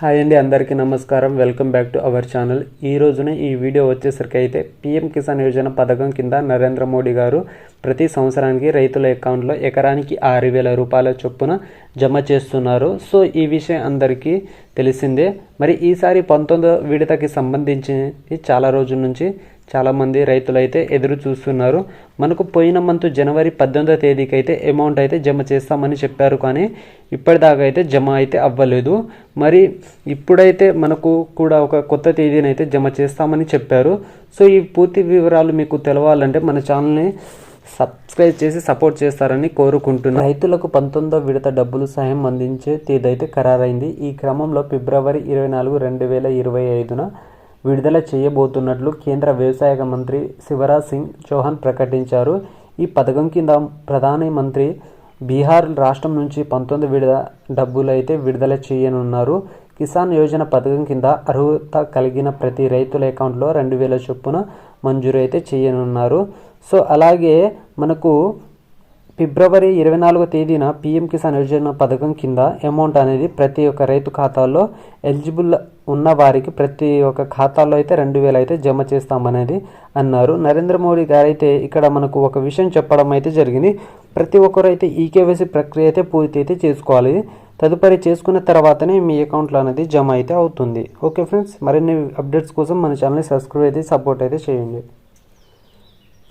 Hi అండి అందరికీ నమస్కారం. Welcome back to our channel. ఈ రోజున ఈ వీడియో వచ్చేసరికి అయితే పీఎం కిసాన్ యోజన పథకం కింద నరేంద్ర మోడీ గారు ప్రతి సంవత్సరానికి రైతుల అకౌంట్లో ఎకరానికి ఆరు వేల రూపాయల చొప్పున జమ చేస్తున్నారు. సో ఈ విషయం అందరికీ తెలిసిందే. మరి ఈసారి పంతొమ్మిదో విడతకి సంబంధించి చాలా రోజుల నుంచి చాలామంది రైతులు అయితే ఎదురు చూస్తున్నారు. మనకు పోయిన మంత్ జనవరి పద్దెనిమిదో తేదీకి అయితే అమౌంట్ అయితే జమ చేస్తామని చెప్పారు కానీ ఇప్పటిదాకా అయితే జమ అయితే అవ్వలేదు. మరి ఇప్పుడైతే మనకు కూడా ఒక కొత్త తేదీని అయితే జమ చేస్తామని చెప్పారు. సో ఈ పూర్తి వివరాలు మీకు తెలవాలంటే మన ఛానల్ని సబ్స్క్రైబ్ చేసి సపోర్ట్ చేస్తారని కోరుకుంటున్నాను రైతులకు పంతొమ్మిదో విడత డబ్బులు సాయం అందించే తేదీ అయితే ఖరారైంది. ఈ క్రమంలో ఫిబ్రవరి ఇరవై నాలుగు రెండు వేల ఇరవై ఐదున విడుదల చేయబోతున్నట్లు కేంద్ర వ్యవసాయ మంత్రి శివరాజ్ సింగ్ చౌహాన్ ప్రకటించారు. ఈ పథకం కింద ప్రధానమంత్రి బీహార్ రాష్ట్రం నుంచి పంతొమ్మిది విడత డబ్బులు అయితే విడుదల చేయనున్నారు. కిసాన్ యోజన పథకం కింద అర్హత కలిగిన ప్రతి రైతుల అకౌంట్లో రెండు వేల చొప్పున మంజూరు అయితే చేయనున్నారు. సో అలాగే మనకు ఫిబ్రవరి ఇరవై నాలుగో తేదీన పీఎం కిసాన్ యోజన పథకం కింద అమౌంట్ అనేది ప్రతి ఒక్క రైతు ఖాతాలో ఎలిజిబుల్ ఉన్న వారికి ప్రతి ఒక్క ఖాతాలో అయితే రెండు వేలు అయితే జమ చేస్తామనేది అన్నారు. నరేంద్ర మోడీ గారు అయితే ఇక్కడ మనకు ఒక విషయం చెప్పడం అయితే జరిగింది. ప్రతి ఒక్కరు అయితే ఈకేవైసీ ప్రక్రియ అయితే పూర్తి అయితే చేసుకోవాలి. తదుపరి చేసుకున్న తర్వాతనే మీ అకౌంట్లో అనేది జమ అయితే అవుతుంది. ఓకే ఫ్రెండ్స్ మరిన్ని అప్డేట్స్ కోసం మన ఛానల్ని సబ్స్క్రైబ్ అయితే సపోర్ట్ అయితే చేయండి.